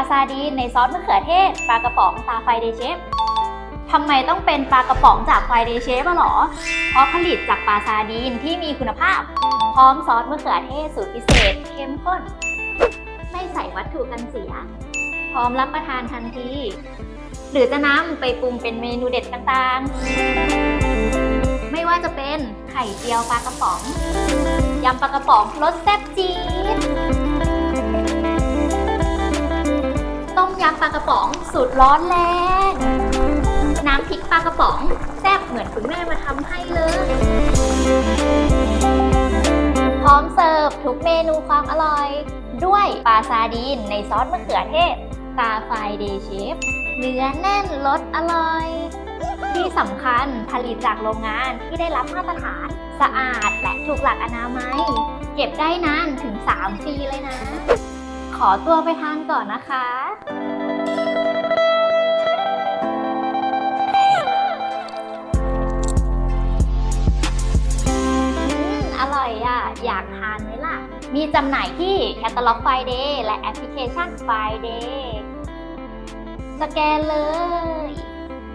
ปลากระป๋องตาไฟเดเชฟทำไมต้องเป็นปลากระป๋องจากไฟเดเชฟหรอ เพราะผลิตจากปลาซาดีนที่มีคุณภาพ พร้อมซอสมะเขือเทศสูตรพิเศษเข้มข้น ไม่ใส่วัตถุกันเสีย พร้อมรับประทานทันที หรือจะนำไปปรุงเป็นเมนูเด็ดต่างๆ ไม่ว่าจะเป็นไข่เจียวปลากระป๋องยำปลากระป๋องรสแซ่บจี๊ด ต้มยำปลากระป๋องสูตรร้อนแรงน้ำพริกปลากระป๋องแซ่บเหมือนคุณแม่มาทำให้เลย พร้อมเสิร์ฟทุกเมนูความอร่อย ด้วยปลาซาดีนในซอสมะเขือเทศตาไฟเดย์เชฟเนื้อแน่นรสอร่อย ที่สำคัญผลิตจากโรงงานที่ได้รับมาตรฐานสะอาดและถูกหลักอนามัย เก็บได้นานถึง 3 ปีเลยนะ ขอตัวไปทานก่อนนะคะ อยากทานไหมล่ะ มีจำหน่ายที่ Catalog Friday และแอปพลิเคชัน Friday สแกนเลย